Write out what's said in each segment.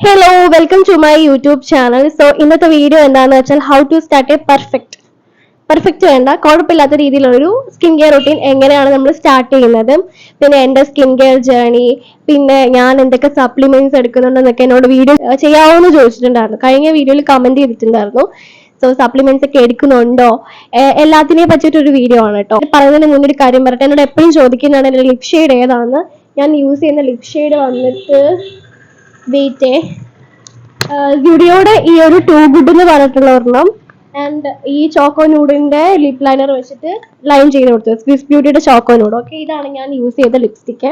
Hello welcome to my YouTube channel so ഇന്നത്തെ video എന്താണെന്ന് വെച്ചാൽ how to start a perfect perfect വേണ്ട കുഴപ്പമില്ലാത്ത രീതിയിലുള്ളൊരു സ്കിൻ കെയർ റൂട്ടീൻ എങ്ങനെയാണ് നമ്മൾ സ്റ്റാർട്ട് ചെയ്യുന്നത്. പിന്നെ എന്റെ സ്കിൻ കെയർ ജേർണി പിന്നെ ഞാൻ എന്തൊക്കെ സപ്ലിമെന്റ്സ് എടുക്കുന്നുണ്ടെന്നൊക്കെ എന്നോട് വീഡിയോ ചെയ്യാവോന്ന് ചോദിച്ചിട്ടുണ്ടായിരുന്നു. കഴിഞ്ഞ വീഡിയോയിൽ കമന്റ് ചെയ്തിട്ടുണ്ടായിരുന്നു. സോ സപ്ലിമെന്റ്സ് ഒക്കെ എടുക്കുന്നുണ്ടോ? എല്ലാത്തിനെയും എല്ലാത്തിനെ പറ്റിയിട്ടൊരു വീഡിയോ ആണ് കേട്ടോ പറയുന്നതിന് മുന്നേ ഒരു കാര്യം പറയട്ടെ. എന്നോട് എപ്പോഴും ചോദിക്കുന്നതാണ് എന്റെ ലിപ് ഷെയ്ഡ് ഏതാണെന്ന് ഞാൻ യൂസ് ചെയ്യുന്ന ലിപ് ഷെയ്ഡ് വന്നിട്ട് വെയിറ്റ് ഗുഡിയോടെ ഈ ഒരു ടൂ ഗുഡ് എന്ന് പറഞ്ഞിട്ടുള്ള ഒരെണ്ണം ആൻഡ് ഈ ചോക്കോ നൂഡിന്റെ ലിപ് ലൈനർ വെച്ചിട്ട് ലൈൻ ചെയ്ത് കൊടുത്തത്. സ്വിസ് ബ്യൂട്ടിയുടെ ചോക്കോ നൂഡ് ഓക്കെ ഇതാണ് ഞാൻ യൂസ് ചെയ്ത ലിപ്സ്റ്റിക്ക്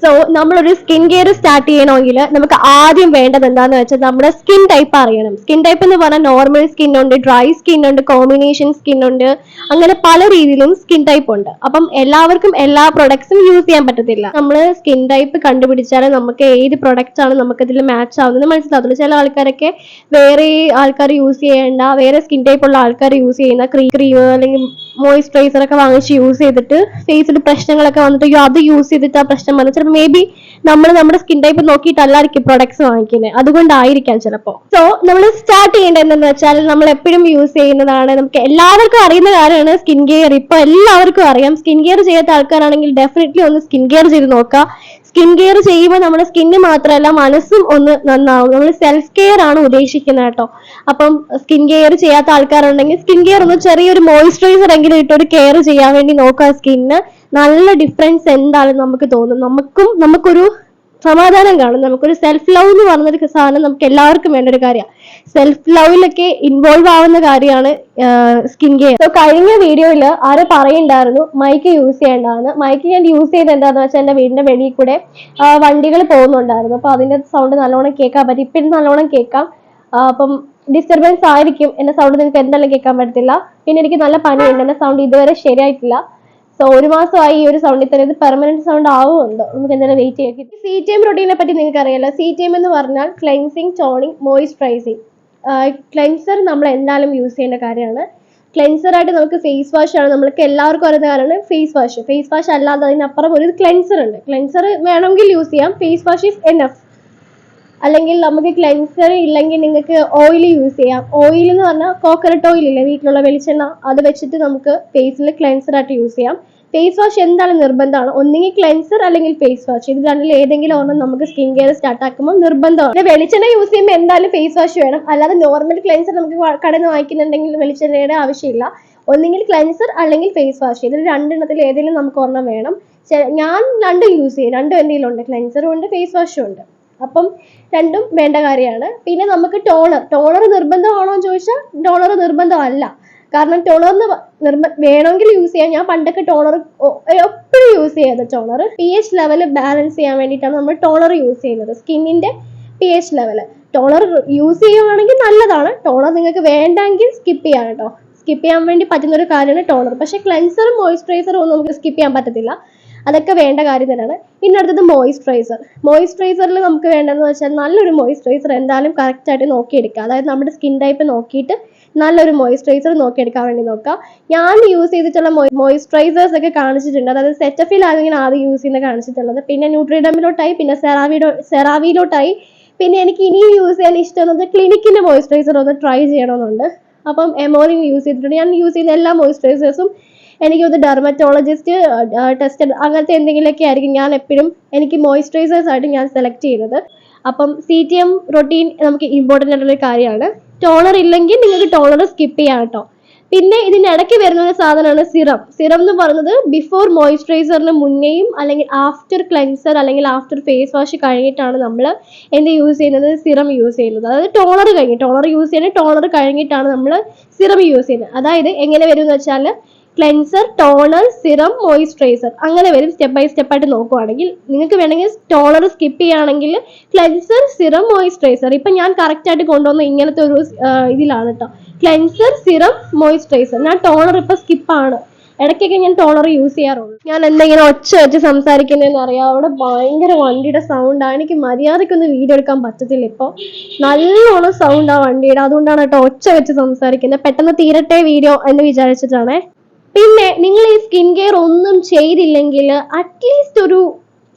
സോ നമ്മളൊരു സ്കിൻ കെയർ സ്റ്റാർട്ട് ചെയ്യണമെങ്കിൽ നമുക്ക് ആദ്യം വേണ്ടത് എന്താന്ന് വെച്ചാൽ നമ്മുടെ സ്കിൻ ടൈപ്പ് അറിയണം. സ്കിൻ ടൈപ്പ് എന്ന് പറഞ്ഞാൽ നോർമൽ സ്കിൻ ഉണ്ട് ഡ്രൈ സ്കിൻ ഉണ്ട് കോമ്പിനേഷൻ സ്കിൻ ഉണ്ട് അങ്ങനെ പല രീതിയിലും സ്കിൻ ടൈപ്പ് ഉണ്ട്. അപ്പം എല്ലാവർക്കും എല്ലാ പ്രൊഡക്ട്സും യൂസ് ചെയ്യാൻ പറ്റത്തില്ല. നമ്മൾ സ്കിൻ ടൈപ്പ് കണ്ടുപിടിച്ചാൽ നമുക്ക് ഏത് പ്രൊഡക്റ്റ് ആണ് നമുക്ക് ഇതിൽ മാച്ച് ആവുന്നത് മനസ്സിലാവുള്ളൂ ചില ആൾക്കാരൊക്കെ വേറെ ആൾക്കാർ യൂസ് ചെയ്യേണ്ട വേറെ സ്കിൻ ടൈപ്പ് ഉള്ള ആൾക്കാർ യൂസ് ചെയ്യുന്ന ക്രീ ക്രീം അല്ലെങ്കിൽ മോയിസ്ചറൈസർ ഒക്കെ വാങ്ങിച്ച് യൂസ് ചെയ്തിട്ട് ഫേസിൽ പ്രശ്നങ്ങളൊക്കെ വന്നിട്ട് അത് യൂസ് ചെയ്തിട്ട് ആ പ്രശ്നം വന്നു. ചിലപ്പോൾ മേ ബി നമ്മൾ നമ്മുടെ സ്കിൻ ടൈപ്പ് നോക്കിയിട്ടല്ലായിരിക്കും പ്രൊഡക്ട്സ് വാങ്ങിക്കുന്നത് അതുകൊണ്ടായിരിക്കാം ചിലപ്പോൾ സോ നമ്മൾ സ്റ്റാർട്ട് ചെയ്യേണ്ടത് എന്തെന്ന് വെച്ചാൽ നമ്മൾ എപ്പോഴും യൂസ് ചെയ്യുന്നതാണ്. നമുക്ക് എല്ലാവർക്കും അറിയുന്ന കാര്യമാണ് സ്കിൻ കെയർ ഇപ്പൊ എല്ലാവർക്കും അറിയാം. സ്കിൻ കെയർ ചെയ്യാത്ത ആൾക്കാരാണെങ്കിൽ ഡെഫിനറ്റ്ലി ഒന്ന് സ്കിൻ കെയർ ചെയ്ത് നോക്കുക. സ്കിൻ കെയർ ചെയ്യുമ്പോൾ നമ്മുടെ സ്കിന്ന് മാത്രമല്ല മനസ്സും ഒന്ന് നന്നാവും. നമ്മൾ സെൽഫ് കെയർ ആണ് ഉദ്ദേശിക്കുന്നത് കേട്ടോ. അപ്പം സ്കിൻ കെയർ ചെയ്യാത്ത ആൾക്കാരുണ്ടെങ്കിൽ സ്കിൻ കെയർ ഒന്ന് ചെറിയൊരു മോയിസ്ചറൈസർ എങ്കിലും ഇട്ട് ഒരു കെയർ ചെയ്യാൻ വേണ്ടി നോക്കുക സ്കിന്നിന് നല്ല ഡിഫറൻസ് എന്താണെന്ന് നമുക്ക് തോന്നും. നമുക്കും നമുക്കൊരു സമാധാനം കാണും. നമുക്കൊരു സെൽഫ് ലവ് എന്ന് പറഞ്ഞൊരു സാധനം നമുക്ക് എല്ലാവർക്കും വേണ്ട ഒരു കാര്യമാണ് സെൽഫ് ലവിലൊക്കെ ഇൻവോൾവ് ആവുന്ന കാര്യമാണ് സ്കിൻ കെയർ സോ കഴിഞ്ഞ വീഡിയോയിൽ ആരോ പറയുണ്ടായിരുന്നു മൈക്ക് യൂസ് ചെയ്യേണ്ടതാണ് മൈക്ക് ഞാൻ യൂസ് ചെയ്ത് എന്താന്ന് വെച്ചാൽ എന്റെ വീടിന്റെ വെളിയിൽ കൂടെ വണ്ടികൾ പോകുന്നുണ്ടായിരുന്നു. അപ്പൊ അതിന്റെ സൗണ്ട് നല്ലോണം കേൾക്കാൻ പറ്റും. ഇപ്പം നല്ലോണം കേൾക്കാം. അപ്പം ഡിസ്റ്റർബൻസ് ആയിരിക്കും. എന്റെ സൗണ്ട് നിങ്ങൾക്ക് എന്തായാലും കേൾക്കാൻ പറ്റത്തില്ല. പിന്നെ എനിക്ക് നല്ല പനിയുണ്ട്. എന്റെ സൗണ്ട് ഇതുവരെ ശരിയായിട്ടില്ല. സോ ഒരു മാസമായി ഈ ഒരു സൗണ്ടിൽ തന്നെ ഇത് പെർമനന്റ് സൗണ്ട് ആവുമുണ്ടോ നമുക്ക് എന്തായാലും വെയിറ്റ് ചെയ്യാം. സി ടി എം പ്രോട്ടീനെ പറ്റി നിങ്ങൾക്ക് അറിയാലോ സി ടി എം എന്ന് പറഞ്ഞാൽ ക്ലെൻസിങ് ടോണിങ് മോയിസ്ചറൈസിങ് ക്ലെൻസർ നമ്മൾ എന്തായാലും യൂസ് ചെയ്യേണ്ട കാര്യമാണ്. ക്ലെൻസർ ആയിട്ട് നമുക്ക് ഫേസ് വാഷ് ആണ്. നമ്മൾക്ക് എല്ലാവർക്കും അറിയുന്ന കാര്യമാണ് ഫേസ് വാഷ് ഫേസ് വാഷ് അല്ലാതെ അതിനപ്പുറം ഒരു ക്ലെൻസർ ഉണ്ട്. ക്ലെൻസർ വേണമെങ്കിൽ യൂസ് ചെയ്യാം. ഫേസ് വാഷ് ഇസ് എനഫ് അല്ലെങ്കിൽ നമുക്ക് ക്ലെൻസർ ഇല്ലെങ്കിൽ നിങ്ങൾക്ക് ഓയിൽ യൂസ് ചെയ്യാം. ഓയിൽ എന്ന് പറഞ്ഞാൽ കോക്കനട്ട് ഓയിൽ ഇല്ലേ വീട്ടിലുള്ള വെളിച്ചെണ്ണ? അത് വെച്ചിട്ട് നമുക്ക് ഫേസിൽ ക്ലെൻസർ ആയിട്ട് യൂസ് ചെയ്യാം. ഫേസ് വാഷ് എന്താണ് നിർബന്ധമാണ്? ഒന്നെങ്കിൽ ക്ലെൻസർ അല്ലെങ്കിൽ ഫേസ് വാഷ് ഇത് രണ്ടിൽ ഏതെങ്കിലും ഒരെണ്ണം നമുക്ക് സ്കിൻ കെയർ സ്റ്റാർട്ട് ആക്കുമ്പോൾ നിർബന്ധമാണ്. പിന്നെ വെളിച്ചെണ്ണ യൂസ് ചെയ്യുമ്പോൾ എന്തായാലും ഫേസ് വാഷ് വേണം. അല്ലാതെ നോർമൽ ക്ലെൻസർ നമുക്ക് കടന്ന് വാങ്ങിക്കുന്നുണ്ടെങ്കിൽ വെളിച്ചെണ്ണയുടെ ആവശ്യമില്ല. ഒന്നെങ്കിൽ ക്ലെൻസർ അല്ലെങ്കിൽ ഫേസ് വാഷ് ഇതിൽ രണ്ടെണ്ണത്തിൽ ഏതെങ്കിലും നമുക്ക് ഒരെണ്ണം വേണം. ഞാൻ രണ്ടും യൂസ് ചെയ്യും. രണ്ടും എന്റെ കയ്യിലുണ്ട്. ക്ലെൻസറും ഉണ്ട് ഫേസ് വാഷും ഉണ്ട്. അപ്പം രണ്ടും വേണ്ട കാര്യമാണ്. പിന്നെ നമുക്ക് ടോണർ ടോണർ നിർബന്ധമാണോ എന്ന് ചോദിച്ചാൽ ടോണർ നിർബന്ധമല്ല. കാരണം ടോണർ നിർബ വേണമെങ്കിൽ യൂസ് ചെയ്യാം. ഞാൻ പണ്ടൊക്കെ ടോണർ എപ്പോഴും യൂസ് ചെയ്തത് toner P H level balance ചെയ്യാൻ വേണ്ടിയിട്ടാണ് നമ്മൾ ടോണർ യൂസ് ചെയ്യുന്നത്. സ്കിന്നിന്റെ P H level toner use ചെയ്യുവാണെങ്കിൽ നല്ലതാണ്. ടോണർ നിങ്ങൾക്ക് വേണ്ടെങ്കിൽ സ്കിപ്പ് ചെയ്യാം കേട്ടോ. സ്കിപ്പ് ചെയ്യാൻ വേണ്ടി പറ്റുന്ന ഒരു കാര്യമാണ് ടോണർ പക്ഷേ ക്ലെൻസറും മോയ്സ്ചറൈസറും ഒന്നും നമുക്ക് സ്കിപ്പ് ചെയ്യാൻ പറ്റത്തില്ല. അതൊക്കെ വേണ്ട കാര്യം തന്നെയാണ്. പിന്നെ അടുത്തത് മോയിസ്ചറൈസർ മോയിസ്ചറൈസറിൽ നമുക്ക് വേണ്ടതെന്ന് വെച്ചാൽ നല്ലൊരു മോയിസ്ചറൈസർ എന്തായാലും കറക്റ്റായിട്ട് നോക്കിയെടുക്കുക. അതായത് നമ്മുടെ സ്കിൻ ടൈപ്പ് നോക്കിയിട്ട് നല്ലൊരു മോയിസ്ചറൈസർ നോക്കിയെടുക്കാൻ വേണ്ടി നോക്കുക. ഞാൻ യൂസ് ചെയ്തിട്ടുള്ള മോയിസ്ചറൈസേഴ്സ് ഒക്കെ കാണിച്ചിട്ടുണ്ട്. അതായത് സെറ്റഫിൽ ഞാൻ ആദ്യം യൂസ് ചെയ്യുന്ന കാണിച്ചിട്ടുള്ളത്. പിന്നെ ന്യൂട്രിഡമിലോട്ടായി പിന്നെ സെറാവിഡോ സെറാവിയിലോട്ടായി പിന്നെ എനിക്ക് ഇനിയും യൂസ് ചെയ്യാൻ ഇഷ്ടം എന്ന് വെച്ചാൽ ക്ലിനിക്കിന്റെ മോയിസ്ചറൈസർ ഒന്ന് ട്രൈ ചെയ്യണമെന്നുണ്ട്. അപ്പം എമോറിൻ യൂസ് ചെയ്തിട്ടുണ്ട്. ഞാൻ യൂസ് ചെയ്യുന്ന എല്ലാ മോയിസ്ചറൈസേഴ്സും എനിക്ക് ഒരു ഡെർമറ്റോളജിസ്റ്റ് ടെസ്റ്റ് അങ്ങനത്തെ എന്തെങ്കിലുമൊക്കെ ആയിരിക്കും. ഞാൻ എപ്പോഴും എനിക്ക് മോയ്സ്ചറൈസേഴ്സ് ആയിട്ട് ഞാൻ സെലക്ട് ചെയ്യുന്നത്. അപ്പം സി ടി എം റൊട്ടീൻ നമുക്ക് ഇമ്പോർട്ടന്റ് ആയിട്ടുള്ള കാര്യമാണ്. ടോണർ ഇല്ലെങ്കിൽ നിങ്ങൾക്ക് ടോണർ സ്കിപ്പ് ചെയ്യാം കേട്ടോ. പിന്നെ ഇതിനിടയ്ക്ക് വരുന്ന ഒരു സാധനമാണ് സിറം സിറം എന്ന് പറയുന്നത് ബിഫോർ മോയ്സ്ചറൈസറിന് മുന്നേയും അല്ലെങ്കിൽ ആഫ്റ്റർ ക്ലെൻസർ അല്ലെങ്കിൽ ആഫ്റ്റർ ഫേസ് വാഷ് കഴിഞ്ഞിട്ടാണ് നമ്മൾ എന്ത് യൂസ് ചെയ്യുന്നത്? സിറം യൂസ് ചെയ്യുന്നത്. അതായത് ടോണർ കഴിഞ്ഞ് ടോണർ യൂസ് ചെയ്യുന്നത് ടോണർ കഴിഞ്ഞിട്ടാണ് നമ്മൾ സിറം യൂസ് ചെയ്യുന്നത്. അതായത് എങ്ങനെ വരും എന്ന് വെച്ചാൽ ക്ലെൻസർ ടോണർ സിറം മോയിസ്ചറൈസർ അങ്ങനെ വരും സ്റ്റെപ്പ് ബൈ സ്റ്റെപ്പ് ആയിട്ട് നോക്കുവാണെങ്കിൽ. നിങ്ങൾക്ക് വേണമെങ്കിൽ ടോണർ സ്കിപ്പ് ചെയ്യുകയാണെങ്കിൽ ക്ലെൻസർ സിറം മോയിസ്ചറൈസർ ഇപ്പം ഞാൻ കറക്റ്റ് ആയിട്ട് കൊണ്ടുവന്ന ഇങ്ങനത്തെ ഒരു ഇതിലാണ് കേട്ടോ ക്ലെൻസർ സിറം മോയിസ്ചറൈസർ ഞാൻ ടോണർ ഇപ്പം സ്കിപ്പാണ് ഇടയ്ക്കൊക്കെ ഞാൻ ടോണർ യൂസ് ചെയ്യാറുള്ളൂ ഞാൻ എന്തെങ്കിലും ഒച്ച വെച്ച് സംസാരിക്കുന്നതെന്ന് അറിയാം അവിടെ ഭയങ്കര വണ്ടിയുടെ സൗണ്ടാണ് എനിക്ക് മര്യാദയ്ക്കൊന്നും വീഡിയോ എടുക്കാൻ പറ്റത്തില്ല ഇപ്പോൾ നല്ലോണം സൗണ്ടാണ് വണ്ടിയുടെ. അതുകൊണ്ടാണ് കേട്ടോ ഒച്ച വെച്ച് സംസാരിക്കുന്നത്. പെട്ടെന്ന് തീരട്ടെ വീഡിയോ എന്ന് വിചാരിച്ചിട്ടാണേ. പിന്നെ നിങ്ങൾ ഈ സ്കിൻ കെയർ ഒന്നും ചെയ്തില്ലെങ്കിൽ അറ്റ്ലീസ്റ്റ് ഒരു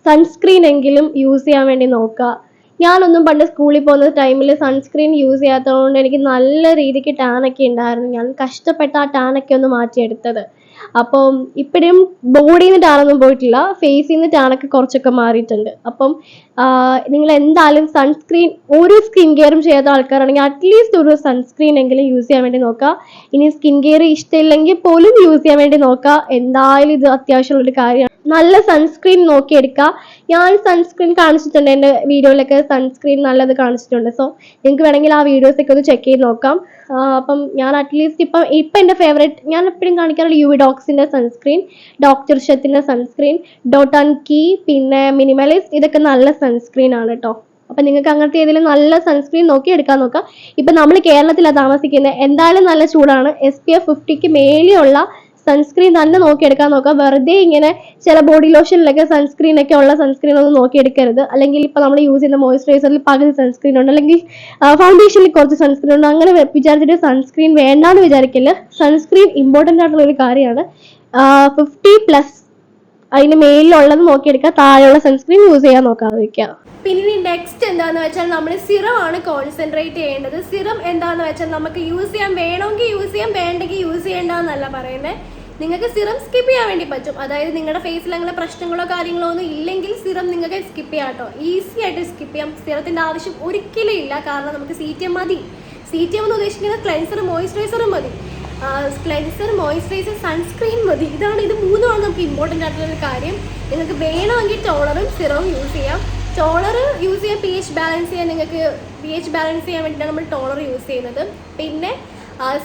സൺസ്ക്രീൻ എങ്കിലും യൂസ് ചെയ്യാൻ വേണ്ടി നോക്കുക. ഞാനൊന്നും പണ്ട് സ്കൂളിൽ പോകുന്ന ടൈമിൽ സൺസ്ക്രീൻ യൂസ് ചെയ്യാത്തതുകൊണ്ട് എനിക്ക് നല്ല രീതിക്ക് ടാനൊക്കെ ഉണ്ടായിരുന്നു. ഞാൻ കഷ്ടപ്പെട്ട ആ ടാനൊക്കെ ഒന്ന് മാറ്റിയെടുത്തത്. അപ്പം ഇപ്പോഴും ബോഡിയിൽ നിന്ന് ടാണൊന്നും പോയിട്ടില്ല ഫേസിൽ നിന്ന് ടാണൊക്കെ കുറച്ചൊക്കെ മാറിയിട്ടുണ്ട്. അപ്പം നിങ്ങൾ എന്തായാലും സൺസ്ക്രീൻ ഒരു സ്കിൻ കെയറും ചെയ്യാത്ത ആൾക്കാരാണെങ്കിൽ അറ്റ്ലീസ്റ്റ് ഒരു സൺസ്ക്രീൻ എങ്കിലും യൂസ് ചെയ്യാൻ വേണ്ടി നോക്കുക. ഇനി സ്കിൻ കെയർ ഇഷ്ടമില്ലെങ്കിൽ പോലും യൂസ് ചെയ്യാൻ വേണ്ടി നോക്കുക. എന്തായാലും ഇത് അത്യാവശ്യമുള്ളൊരു കാര്യമാണ്. നല്ല സൺസ്ക്രീൻ നോക്കിയെടുക്കുക. ഞാൻ സൺസ്ക്രീൻ കാണിച്ചിട്ടുണ്ട് എന്റെ വീഡിയോയിലൊക്കെ സൺസ്ക്രീൻ നല്ലത് കാണിച്ചിട്ടുണ്ട്. സോ നിങ്ങൾക്ക് വേണമെങ്കിൽ ആ വീഡിയോസൊക്കെ ഒന്ന് ചെക്ക് ചെയ്ത് നോക്കാം. അപ്പം ഞാൻ അറ്റ്ലീസ്റ്റ് ഇപ്പം ഇപ്പം എന്റെ ഫേവറേറ്റ് ഞാൻ എപ്പോഴും കാണിക്കാറുള്ള യു വി സൺസ്ക്രീൻ ഡോക്ടർ ഷത്തിന്റെ സൺസ്ക്രീൻ ഡോട്ട് ആൻഡ് കീ പിന്നെ മിനിമലിസ്റ്റ് ഇതൊക്കെ നല്ല സൺസ്ക്രീൻ ആണ് കേട്ടോ അപ്പം നിങ്ങൾക്ക് അങ്ങനത്തെ ഏതെങ്കിലും നല്ല സൺസ്ക്രീൻ നോക്കി എടുക്കാൻ നോക്കാം. ഇപ്പം നമ്മൾ കേരളത്തിലാണ് താമസിക്കുന്നത് എന്തായാലും നല്ല ചൂടാണ്. എസ് പി എഫ് ഫിഫ്റ്റിക്ക് മേലെയുള്ള സൺസ്ക്രീൻ തന്നെ നോക്കിയെടുക്കാൻ നോക്കുക. വെറുതെ ഇങ്ങനെ ചില ബോഡി ലോഷനിലൊക്കെ സൺസ്ക്രീൻ ഒക്കെ ഉള്ള സൺസ്ക്രീൻ ഒന്നും നോക്കിയെടുക്കരുത്. അല്ലെങ്കിൽ ഇപ്പൊ നമ്മൾ യൂസ് ചെയ്യുന്ന മോയിസ്ചറൈസറിൽ പകുതി സൺസ്ക്രീൻ ഉണ്ട്. അല്ലെങ്കിൽ ഫൗണ്ടേഷനിൽ കുറച്ച് സൺസ്ക്രീൻ ഉണ്ട്. അങ്ങനെ വിചാരിച്ചിട്ട് സൺസ്ക്രീൻ വേണ്ടാന്ന് വിചാരിക്കില്ല സൺസ്ക്രീൻ ഇമ്പോർട്ടന്റ് ആയിട്ടുള്ള ഒരു കാര്യമാണ് ഫിഫ്റ്റി പ്ലസ് അതിന് മേലിലുള്ളത് നോക്കിയെടുക്കുക. താഴെയുള്ള സൺസ്ക്രീൻ യൂസ് ചെയ്യാൻ നോക്കാതിരിക്കുക പിന്നെ നെക്സ്റ്റ് എന്താന്ന് വെച്ചാൽ നമ്മൾ സിറം ആണ് കോൺസെൻട്രേറ്റ് ചെയ്യേണ്ടത്. സിറം എന്താന്ന് വെച്ചാൽ നമുക്ക് യൂസ് ചെയ്യാൻ വേണമെങ്കിൽ യൂസ് ചെയ്യാൻ വേണ്ടെങ്കിൽ യൂസ് ചെയ്യേണ്ടെന്നല്ല പറയുന്നത് നിങ്ങൾക്ക് സിറം സ്കിപ്പ് ചെയ്യാൻ വേണ്ടി പറ്റും. അതായത് നിങ്ങളുടെ ഫേസിൽ അങ്ങനെ പ്രശ്നങ്ങളോ കാര്യങ്ങളോ ഒന്നും ഇല്ലെങ്കിൽ സിറം നിങ്ങൾക്ക് സ്കിപ്പ് ചെയ്യാം കേട്ടോ. ഈസി ആയിട്ട് സ്കിപ്പ് ചെയ്യാം. സിറത്തിന്റെ ആവശ്യം ഒരിക്കലും ഇല്ല. കാരണം നമുക്ക് സി ടി എം മതി. സി ടി എം എന്ന് ഉദ്ദേശിക്കുന്നത് ക്ലെൻസറും മോയ്സ്ചറൈസറും മതി. ക്ലെൻസർ മോയ്സ്ചറൈസർ സൺസ്ക്രീൻ മതി. ഇതാണ് ഇത് മൂന്നുമാണ് നമുക്ക് ഇമ്പോർട്ടന്റ് ആയിട്ടുള്ള കാര്യം. നിങ്ങൾക്ക് വേണമെങ്കിൽ ടോളറും സിറവും യൂസ് ചെയ്യാം. ടോളർ യൂസ് ചെയ്യാൻ പി എച്ച് ബാലൻസ് ചെയ്യാൻ നിങ്ങൾക്ക് പി എച്ച് ബാലൻസ് ചെയ്യാൻ വേണ്ടിയിട്ടാണ് നമ്മൾ ടോളർ യൂസ് ചെയ്യുന്നത്. പിന്നെ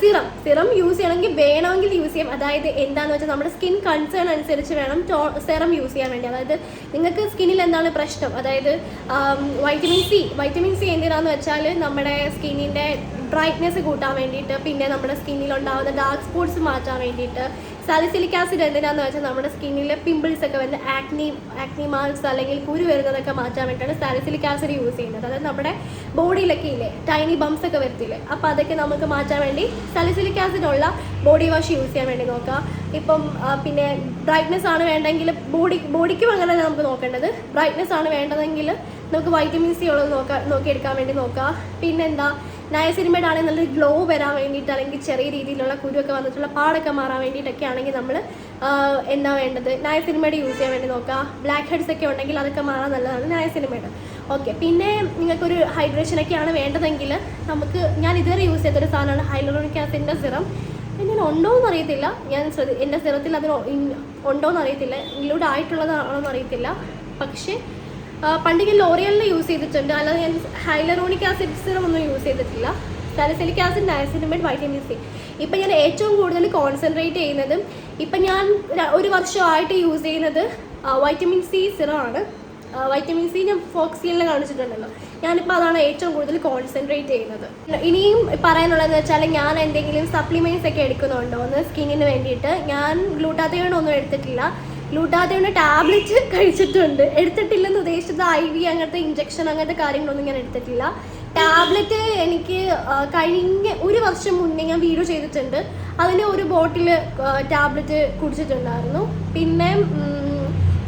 സിറം സിറം യൂസ് ചെയ്യണമെങ്കിൽ വേണമെങ്കിൽ യൂസ് ചെയ്യാം. അതായത് എന്താണെന്ന് വെച്ചാൽ നമ്മുടെ സ്കിൻ കൺസേൺ അനുസരിച്ച് വേണം ടോ സിറം യൂസ് ചെയ്യാൻ വേണ്ടി. അതായത് നിങ്ങൾക്ക് സ്കിന്നിൽ എന്താണ് പ്രശ്നം? അതായത് വൈറ്റമിൻ സി വൈറ്റമിൻ സി എന്തിനാന്ന് വെച്ചാൽ നമ്മുടെ സ്കിന്നിന്റെ ബ്രൈറ്റ്നെസ് കൂട്ടാൻ വേണ്ടിയിട്ട് പിന്നെ നമ്മുടെ സ്കിന്നിൽ ഉണ്ടാകുന്ന ഡാർക്ക് സ്പോട്ട്സ് മാറ്റാൻ വേണ്ടിയിട്ട്. സാലിസിലിക് ആസിഡ് എന്തിനാന്ന് വെച്ചാൽ നമ്മുടെ സ്കിന്നിലെ പിമ്പിൾസ് ഒക്കെ വരുന്ന ആക്നി ആക്നി മാർക്സ് അല്ലെങ്കിൽ കുരു വരുന്നതൊക്കെ മാറ്റാൻ വേണ്ടിയിട്ടാണ് സാലിസിലിക് ആസിഡ് യൂസ് ചെയ്യുന്നത്. അതായത് നമ്മുടെ ബോഡിയിലൊക്കെ ഇല്ലേ ടൈനി ബംസ് ഒക്കെ വരത്തില്ലേ. അപ്പോൾ അതൊക്കെ നമുക്ക് മാറ്റാൻ വേണ്ടി സാലിസിലിക് ആസിഡ് ഉള്ള ബോഡി വാഷ് യൂസ് ചെയ്യാൻ വേണ്ടി നോക്കാം. ഇപ്പം പിന്നെ ബ്രൈറ്റ്നെസ് ആണ് വേണ്ടെങ്കിൽ ബോഡി ബോഡിക്കും അങ്ങനെ നമുക്ക് നോക്കേണ്ടത്. ബ്രൈറ്റ്നെസ് ആണ് വേണ്ടതെങ്കിൽ നമുക്ക് വൈറ്റമിൻ സി ഉള്ളത് നോക്കാം നോക്കിയെടുക്കാൻ വേണ്ടി നോക്കാം. പിന്നെന്താ നയസിനിമേഡ് ആണെങ്കിൽ നല്ലൊരു ഗ്ലോ വരാൻ വേണ്ടിയിട്ട് അല്ലെങ്കിൽ ചെറിയ രീതിയിലുള്ള കുരുവൊക്കെ വന്നിട്ടുള്ള പാടൊക്കെ മാറാൻ വേണ്ടിയിട്ടൊക്കെ ആണെങ്കിൽ നമ്മൾ എന്താ വേണ്ടത്? നയസിനിമേഡ് യൂസ് ചെയ്യാൻ വേണ്ടി നോക്കുക ബ്ലാക്ക് ഹെഡ്സ് ഒക്കെ ഉണ്ടെങ്കിൽ അതൊക്കെ മാറാൻ നല്ലതാണ് നയസിനിമേഡ് ഓക്കെ പിന്നെ നിങ്ങൾക്കൊരു ഹൈഡ്രേഷൻ ഒക്കെയാണ് വേണ്ടതെങ്കിൽ നമുക്ക് ഞാൻ ഇതുവരെ യൂസ് ചെയ്തൊരു സാധനമാണ് ഹൈലോണിക് ആസിഡിന്റെ സിറം ഞാൻ ഉണ്ടോ എന്ന് അറിയത്തില്ല. ഞാൻ ശ്രദ്ധ എന്റെ സിറത്തിൽ അതിന് ഉണ്ടോ എന്ന് അറിയത്തില്ല. ഇൻക്ലൂഡ് ആയിട്ടുള്ളതാണോ എന്ന് അറിയത്തില്ല. പക്ഷേ പണ്ട് ഞാൻ ലോറിയലിന് യൂസ് ചെയ്തിട്ടുണ്ട്. അല്ലാതെ ഞാൻ ഹൈലറോണിക് ആസിഡ് സിറം ഒന്നും യൂസ് ചെയ്തിട്ടില്ല. Salicylic acid niacinamide vitamin C ഇപ്പം ഞാൻ ഏറ്റവും കൂടുതൽ കോൺസെൻട്രേറ്റ് ചെയ്യുന്നത് ഇപ്പം ഞാൻ ഒരു വർഷമായിട്ട് യൂസ് ചെയ്യുന്നത് വൈറ്റമിൻ സി സിറമാണ് വൈറ്റമിൻ സി ഞാൻ ഫോക്സിയലിനെ കാണിച്ചിട്ടുണ്ടല്ലോ. ഞാനിപ്പോൾ അതാണ് ഏറ്റവും കൂടുതൽ കോൺസെൻട്രേറ്റ് ചെയ്യുന്നത്. ഇനിയും പറയാനുള്ളതെന്ന് വെച്ചാൽ ഞാൻ എന്തെങ്കിലും സപ്ലിമെന്റ്സ് ഒക്കെ എടുക്കുന്നുണ്ടോ എന്ന് സ്കിന്നിന് വേണ്ടിയിട്ട്. ഞാൻ ഗ്ലൂട്ടാത്തയോൺ ഒന്നും എടുത്തിട്ടില്ല. ഗ്ലൂട്ടാത്തയോൺ ടാബ്ലറ്റ് കഴിച്ചിട്ടുണ്ട്. എടുത്തിട്ടില്ലെന്ന് ഉദ്ദേശിച്ചത് ഐ വി അങ്ങനത്തെ ഇഞ്ചക്ഷൻ അങ്ങനത്തെ കാര്യങ്ങളൊന്നും ഞാൻ എടുത്തിട്ടില്ല. ടാബ്ലറ്റ് എനിക്ക് കഴിഞ്ഞ ഒരു വർഷം മുന്നേ ഞാൻ വീഡിയോ ചെയ്തിട്ടുണ്ട്. അതിന് ഒരു ബോട്ടിൽ ടാബ്ലറ്റ് കുടിച്ചിട്ടുണ്ടായിരുന്നു. പിന്നെ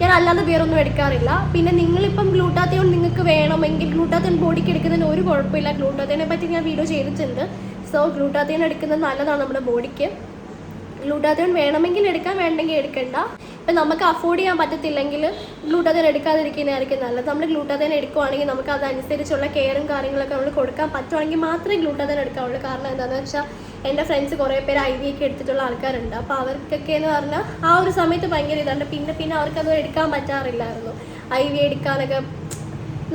ഞാൻ അല്ലാതെ വേറൊന്നും എടുക്കാറില്ല. പിന്നെ നിങ്ങളിപ്പം ഗ്ലൂട്ടാത്തിയോൺ നിങ്ങൾക്ക് വേണമെങ്കിൽ ഗ്ലൂട്ടാത്തിയോൺ ബോഡിക്ക് എടുക്കുന്നതിന് ഒരു കുഴപ്പമില്ല. ഗ്ലൂട്ടാത്തിയോനെ പറ്റി ഞാൻ വീഡിയോ ചെയ്തിട്ടുണ്ട്. സോ ഗ്ലൂട്ടാത്തിയോൺ എടുക്കുന്നത് നല്ലതാണ് നമ്മുടെ ബോഡിക്ക് ഗ്ലൂട്ടാത്തിയോൺ വേണമെങ്കിൽ എടുക്കാം വേണ്ടെങ്കിൽ എടുക്കണ്ട. ഇപ്പം നമുക്ക് അഫോർഡ് ചെയ്യാൻ പറ്റത്തില്ലെങ്കിൽ ഗ്ലൂട്ടാതേൻ എടുക്കാതിരിക്കുന്നതായിരിക്കും നല്ലത്. നമ്മൾ ഗ്ലൂട്ടാതേൻ എടുക്കുവാണെങ്കിൽ നമുക്ക് അതനുസരിച്ചുള്ള കെയറും കാര്യങ്ങളൊക്കെ നമ്മൾ കൊടുക്കാൻ പറ്റുവാണെങ്കിൽ മാത്രമേ ഗ്ലൂട്ടാതേൻ എടുക്കാവുള്ളൂ. കാരണം എന്താണെന്ന് വെച്ചാൽ എന്റെ ഫ്രണ്ട്സ് കുറേ പേര് ഐ വി ഒക്കെ എടുത്തിട്ടുള്ള ആൾക്കാരുണ്ട്. അപ്പോൾ അവർക്കൊക്കെ എന്ന് പറഞ്ഞാൽ ആ ഒരു സമയത്ത് ഭയങ്കര ഇതാണ് പിന്നെ പിന്നെ അവർക്കത് എടുക്കാൻ പറ്റാറില്ലായിരുന്നു. ഐ വി എടുക്കാനൊക്കെ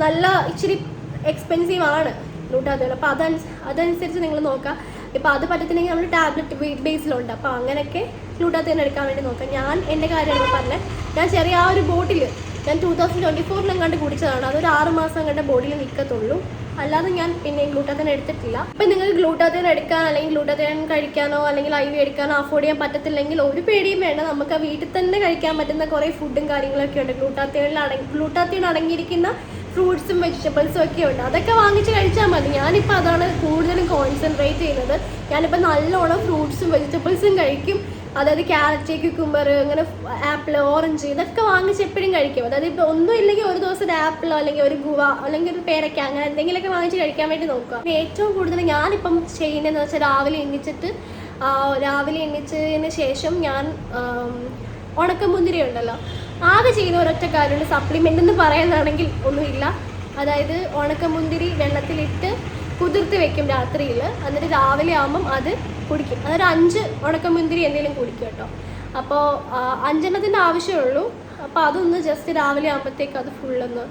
നല്ല ഇച്ചിരി എക്സ്പെൻസീവ് ആണ് ഗ്ലൂട്ടാതേൻ അപ്പോൾ അതനുസ അതനുസരിച്ച് നിങ്ങൾ നോക്കുക. ഇപ്പോൾ അത് പറ്റത്തില്ലെങ്കിൽ നമ്മൾ ടാബ്ലറ്റ് ബേസിലുണ്ട്. അപ്പോൾ അങ്ങനെയൊക്കെ ഗ്ലൂട്ടാത്തയോൺ എടുക്കാൻ വേണ്ടി നോക്കാം. ഞാൻ എന്റെ കാര്യമാണ് പറഞ്ഞത് ഞാൻ ചെറിയ ആ ഒരു ബോട്ടിൽ ഞാൻ ടൂ തൗസൻഡ് ട്വന്റി ഫോറിലെങ്ങാണ്ട് കുടിച്ചതാണ് അതൊരു ആറ് മാസം കണ്ട ബോഡിയിൽ നിൽക്കത്തുള്ളൂ അല്ലാതെ ഞാൻ പിന്നെ ഗ്ലൂട്ടാത്തൻ എടുത്തിട്ടില്ല. അപ്പം നിങ്ങൾ ഗ്ലൂട്ടാത്തൻ എടുക്കാൻ അല്ലെങ്കിൽ ഗ്ലൂട്ടാത്തൻ കഴിക്കാനോ അല്ലെങ്കിൽ ഐ വി എടുക്കാനോ അഫോർഡ് ചെയ്യാൻ പറ്റത്തില്ലെങ്കിൽ ഒരു പേടിയും വേണ്ട. നമുക്ക് വീട്ടിൽ തന്നെ കഴിക്കാൻ പറ്റുന്ന കുറേ ഫുഡും കാര്യങ്ങളൊക്കെ ഉണ്ട്. ഗ്ലൂട്ടാത്തേനിൽ അടങ്ങി ഗ്ലൂട്ടാത്തേൻ അടങ്ങിയിരിക്കുന്ന ഫ്രൂട്ട്സും വെജിറ്റബിൾസും ഒക്കെ ഉണ്ട്. അതൊക്കെ വാങ്ങിച്ച് കഴിച്ചാൽ മതി. ഞാനിപ്പോൾ അതാണ് കൂടുതലും കോൺസെൻട്രേറ്റ് ചെയ്യുന്നത്. ഞാനിപ്പോൾ നല്ലോണം ഫ്രൂട്ട്സും വെജിറ്റബിൾസും കഴിക്കും. അതായത് ക്യാരറ്റ് ക്യുക്കുംബർ അങ്ങനെ ആപ്പിൾ ഓറഞ്ച് ഇതൊക്കെ വാങ്ങിച്ച് എപ്പോഴും കഴിക്കും. അതായത് ഇപ്പോൾ ഒന്നും ഇല്ലെങ്കിൽ ഒരു ദിവസം ഒരു ആപ്പിളോ അല്ലെങ്കിൽ ഒരു ഗുവ അല്ലെങ്കിൽ ഒരു പേരക്ക അങ്ങനെ എന്തെങ്കിലുമൊക്കെ വാങ്ങിച്ച് കഴിക്കാൻ വേണ്ടി നോക്കുക. ഏറ്റവും കൂടുതൽ ഞാനിപ്പം ചെയ്യുന്നതെന്ന് വെച്ചാൽ രാവിലെ എണ്ണിച്ചിട്ട് രാവിലെ എണ്ണിച്ചതിന് ശേഷം ഞാൻ ഉണക്കമുന്തിരി ഉണ്ടല്ലോ ആകെ ചെയ്യുന്ന ഒരൊറ്റ കാര്യമുണ്ട്. സപ്ലിമെന്റ് എന്ന് പറയുന്നതാണെങ്കിൽ ഒന്നുമില്ല. അതായത് ഉണക്കമുന്തിരി വെള്ളത്തിലിട്ട് കുതിർത്ത് വെക്കും രാത്രിയിൽ എന്നിട്ട് രാവിലെ ആകുമ്പം അത് കുടിക്കും. അതൊരു അഞ്ച് ഉണക്കമുന്തിരി എന്തെങ്കിലും കുടിക്കും കേട്ടോ. അപ്പോൾ അഞ്ചെണ്ണത്തിന്റെ ആവശ്യമുള്ളൂ. അപ്പോൾ അതൊന്ന് ജസ്റ്റ് രാവിലെ ആകുമ്പോഴത്തേക്ക് അത് ഫുള്ളൊന്ന്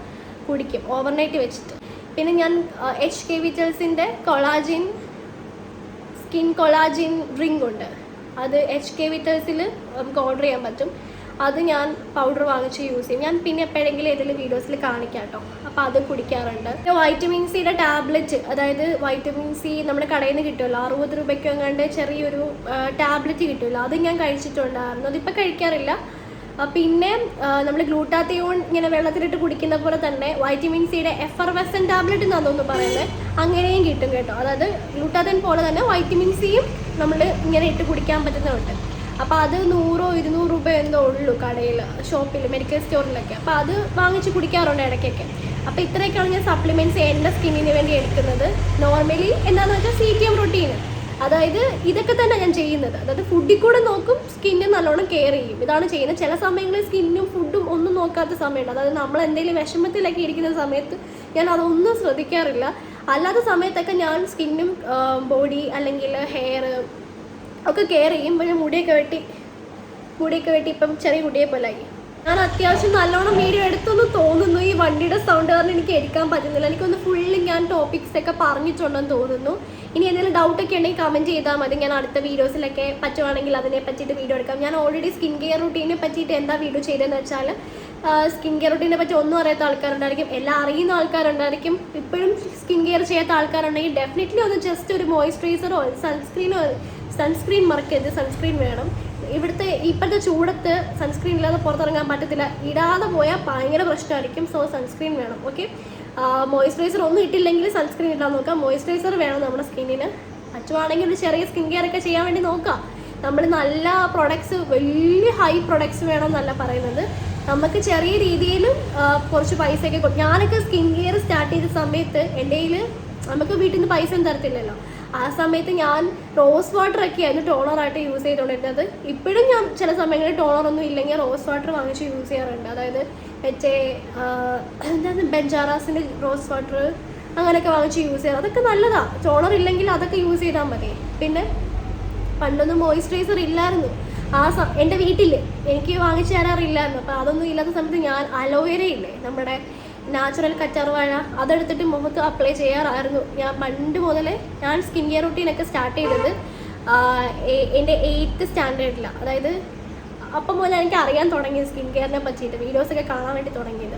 കുടിക്കും. ഓവർനൈറ്റ് വെച്ചിട്ട്. പിന്നെ ഞാൻ എച്ച് കെ വിറ്റൽസിന്റെ കൊളാജിൻ സ്കിൻ കൊളാജിൻ ഡ്രിങ്ക് ഉണ്ട്. അത് എച്ച് കെ വിറ്റൽസിൽ നമുക്ക് ഓർഡർ ചെയ്യാൻ പറ്റും. അത് ഞാൻ പൗഡർ വാങ്ങിച്ച് യൂസ് ചെയ്യും. ഞാൻ പിന്നെ എപ്പോഴെങ്കിലും ഏതെങ്കിലും വീഡിയോസിൽ കാണിക്കാം കേട്ടോ അപ്പോൾ അത് കുടിക്കാറുണ്ട്. വൈറ്റമിൻ സിയുടെ ടാബ്ലറ്റ് അതായത് വൈറ്റമിൻ സി നമ്മുടെ കടയിൽ നിന്ന് കിട്ടുമല്ലോ അറുപത് രൂപയ്ക്ക് എങ്ങാണ്ട് ചെറിയൊരു ടാബ്ലറ്റ് കിട്ടുമല്ലോ അത് ഞാൻ കഴിച്ചിട്ടുണ്ടായിരുന്നു. അതിപ്പോൾ കഴിക്കാറില്ല. പിന്നെ നമ്മൾ ഗ്ലൂട്ടാത്തിയോൺ ഇങ്ങനെ വെള്ളത്തിലിട്ട് കുടിക്കുന്ന പോലെ തന്നെ വൈറ്റമിൻ സിയുടെ എഫർവെസൻ ടാബ്ലറ്റ് എന്നാണ് തോന്നുന്നു പറയുന്നത് അങ്ങനെയും കിട്ടും കേട്ടോ. അതായത് ഗ്ലൂട്ടാത്തിൻ പോലെ തന്നെ വൈറ്റമിൻ സിയും നമ്മൾ ഇങ്ങനെ ഇട്ട് കുടിക്കാൻ പറ്റുന്നുണ്ട് അപ്പോൾ അത് നൂറോ ഇരുന്നൂറ് രൂപ എന്തോ ഉള്ളൂ കടയിൽ ഷോപ്പിൽ മെഡിക്കൽ സ്റ്റോറിലൊക്കെ. അപ്പോൾ അത് വാങ്ങിച്ച് കുടിക്കാറുണ്ട് ഇടയ്ക്കൊക്കെ. അപ്പോൾ ഇത്രയൊക്കെയാണ് ഞാൻ സപ്ലിമെന്റ്സ് എന്റെ സ്കിന്നിന് വേണ്ടി എടുക്കുന്നത്. നോർമലി എന്താണെന്ന് വെച്ചാൽ സി ടി എം റൊട്ടീൻ അതായത് ഇതൊക്കെ തന്നെ ഞാൻ ചെയ്യുന്നത്. അതായത് ഫുഡിൽ കൂടെ നോക്കും സ്കിന്നും നല്ലോണം കെയർ ചെയ്യും. ഇതാണ് ചെയ്യുന്നത്. ചില സമയങ്ങളിൽ സ്കിന്നും ഫുഡും ഒന്നും നോക്കാത്ത സമയമുണ്ട്. അതായത് നമ്മൾ എന്തെങ്കിലും വിഷമത്തിലൊക്കെ ഇരിക്കുന്ന സമയത്ത് ഞാൻ അതൊന്നും ശ്രദ്ധിക്കാറില്ല. അല്ലാത്ത സമയത്തൊക്കെ ഞാൻ സ്കിന്നും ബോഡി അല്ലെങ്കിൽ ഹെയർ ഒക്കെ കെയർ ചെയ്യും. മുടിയൊക്കെ വെട്ടി മുടിയൊക്കെ വെട്ടി ഇപ്പം ചെറിയ കുട്ടിയെ പോലായി ഞാൻ അത്യാവശ്യം നല്ലോണം വീഡിയോ എടുത്തെന്ന് തോന്നുന്നു. ഈ വണ്ടിയുടെ സൗണ്ട് കാരണം എനിക്ക് എടുക്കാൻ പറ്റുന്നില്ല. എനിക്കൊന്ന് ഫുള്ള് ഞാൻ ടോപ്പിക്സ് ഒക്കെ പറഞ്ഞിട്ടുണ്ടെന്ന് തോന്നുന്നു. ഇനി എന്തെങ്കിലും ഡൗട്ട് ഒക്കെ ഉണ്ടെങ്കിൽ കമന്റ് ചെയ്താൽ മതി. ഞാൻ അടുത്ത വീഡിയോസിലൊക്കെ പറ്റുവാണെങ്കിൽ അതിനെ പറ്റിയിട്ട് വീഡിയോ എടുക്കാം. ഞാൻ ഓൾറെഡി സ്കിൻ കെയർ റുട്ടീനെ പറ്റിയിട്ട് എന്താ വീഡിയോ ചെയ്തതെന്ന് വെച്ചാൽ സ്കിൻ കെയർ റുട്ടീനെ പറ്റി ഒന്നും അറിയാത്ത ആൾക്കാരുണ്ടായിരിക്കും. എല്ലാം അറിയുന്ന ആൾക്കാരുണ്ടായിരിക്കും. ഇപ്പോഴും സ്കിൻ കെയർ ചെയ്യാത്ത ആൾക്കാരുണ്ടെങ്കിൽ ഡെഫിനറ്റ്ലി ഒന്ന് ജസ്റ്റ് ഒരു മോയ്സ്ചറൈസറോ സൺസ്ക്രീനോ സൺസ്ക്രീൻ മറക്കരുത് സൺസ്ക്രീൻ വേണം. ഇവിടുത്തെ ഇപ്പോഴത്തെ ചൂടത്ത് സൺസ്ക്രീൻ ഇല്ലാതെ പുറത്തിറങ്ങാൻ പറ്റത്തില്ല. ഇടാതെ പോയാൽ ഭയങ്കര പ്രശ്നമായിരിക്കും. സോ സൺസ്ക്രീൻ വേണം ഓക്കെ? മോയ്സ്ചറൈസർ ഒന്നും ഇട്ടില്ലെങ്കിൽ സൺസ്ക്രീൻ ഇടാൻ നോക്കാം. മോയ്സ്ചറൈസർ വേണം നമ്മുടെ സ്കിന്നിന്. പറ്റുവാണെങ്കിൽ ഒരു ചെറിയ സ്കിൻ കെയർ ഒക്കെ ചെയ്യാൻ വേണ്ടി നോക്കാം. നമ്മൾ നല്ല പ്രൊഡക്ട്സ് വലിയ ഹൈ പ്രൊഡക്ട്സ് വേണം എന്നല്ല പറയുന്നത്. നമുക്ക് ചെറിയ രീതിയിലും കുറച്ച് പൈസയൊക്കെ ഞാനൊക്കെ സ്കിൻ കെയർ സ്റ്റാർട്ട് ചെയ്ത സമയത്ത് എന്റെ നമുക്ക് വീട്ടിൽ നിന്ന് പൈസ ഒന്നും തരത്തില്ലല്ലോ. ആ സമയത്ത് ഞാൻ റോസ് വാട്ടർ ഒക്കെ ആയിരുന്നു ടോണറായിട്ട് യൂസ് ചെയ്തുകൊണ്ടിരുന്നത് ഇപ്പോഴും ഞാൻ ചില സമയങ്ങളിൽ ടോണർ ഒന്നും ഇല്ലെങ്കിൽ റോസ് വാട്ടർ വാങ്ങിച്ച് യൂസ് ചെയ്യാറുണ്ട്. അതായത് മറ്റേ എന്താണ് ബെഞ്ചാറാസിന്റെ റോസ് വാട്ടർ അങ്ങനെയൊക്കെ വാങ്ങിച്ച് യൂസ് ചെയ്യാറ്. അതൊക്കെ നല്ലതാണ് ടോണർ ഇല്ലെങ്കിൽ അതൊക്കെ യൂസ് ചെയ്താൽ മതി. പിന്നെ പണ്ടൊന്നും മോയ്സ്ചറൈസർ ഇല്ലായിരുന്നു. ആ സ എന്റെ വീട്ടിൽ എനിക്ക് വാങ്ങിച്ചു തരാറില്ലായിരുന്നു. അപ്പോൾ അതൊന്നും ഇല്ലാത്ത സമയത്ത് ഞാൻ അലോവേര ഇല്ലേ നമ്മുടെ നാച്ചുറൽ കറ്റാർവാഴ അതെടുത്തിട്ട് മുഖത്ത് അപ്ലൈ ചെയ്യാറായിരുന്നു. ഞാൻ പണ്ട് മുതലേ ഞാൻ സ്കിൻ കെയർ റൂട്ടീനൊക്കെ സ്റ്റാർട്ട് ചെയ്തത് എന്റെ എയ്ത്ത് സ്റ്റാൻഡേർഡിലാണ് അതായത് അപ്പം മുതൽ എനിക്ക് അറിയാൻ തുടങ്ങിയത് സ്കിൻ കെയറിനെ പറ്റിയിട്ട് വീഡിയോസൊക്കെ കാണാൻ വേണ്ടി തുടങ്ങിയത്.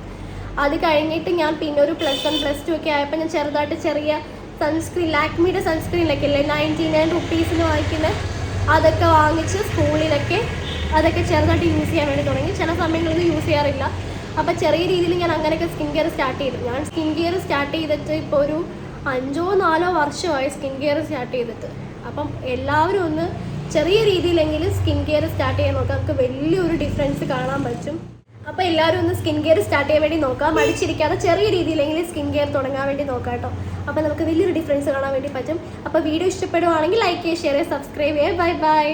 അത് കഴിഞ്ഞിട്ട് ഞാൻ പിന്നെ ഒരു പ്ലസ് വൺ പ്ലസ് ടു ഒക്കെ ആയപ്പോൾ ഞാൻ ചെറുതായിട്ട് ചെറിയ സൺസ്ക്രീൻ ലാക്മിയുടെ സൺസ്ക്രീനിലൊക്കെ ഇല്ലേ നയന്റി നയൻ റുപ്പീസിന് വാങ്ങിക്കുന്ന അതൊക്കെ വാങ്ങിച്ച് സ്കൂളിലൊക്കെ അതൊക്കെ ചെറുതായിട്ട് യൂസ് ചെയ്യാൻ വേണ്ടി തുടങ്ങി. ചില സമയങ്ങളിൽ യൂസ് ചെയ്യാറില്ല. അപ്പോൾ ചെറിയ രീതിയിൽ ഞാൻ അങ്ങനെയൊക്കെ സ്കിൻ കെയർ സ്റ്റാർട്ട് ചെയ്തു. ഞാൻ സ്കിൻ കെയർ സ്റ്റാർട്ട് ചെയ്തിട്ട് ഇപ്പൊ ഒരു അഞ്ചോ നാലോ വർഷമായി സ്കിൻ കെയർ സ്റ്റാർട്ട് ചെയ്തിട്ട്. അപ്പം എല്ലാവരും ഒന്ന് ചെറിയ രീതിയിലെങ്കിലും സ്കിൻ കെയർ സ്റ്റാർട്ട് ചെയ്യാൻ നോക്കാം. നമുക്ക് വലിയൊരു ഡിഫറൻസ് കാണാൻ പറ്റും. അപ്പോൾ എല്ലാവരും ഒന്ന് സ്കിൻ കെയർ സ്റ്റാർട്ട് ചെയ്യാൻ വേണ്ടി നോക്കാം. മടിച്ചിരിക്കാതെ ചെറിയ രീതിയിലെങ്കിലും സ്കിൻ കെയർ തുടങ്ങാൻ വേണ്ടി നോക്കാം കേട്ടോ. അപ്പോൾ നമുക്ക് വലിയൊരു ഡിഫറൻസ് കാണാൻ വേണ്ടി പറ്റും. അപ്പോൾ വീഡിയോ ഇഷ്ടപ്പെടുവാണെങ്കിൽ ലൈക്ക് ചെയ്യുക ഷെയർ ചെയ്യുക സബ്സ്ക്രൈബ് ചെയ്യുക. Bye bye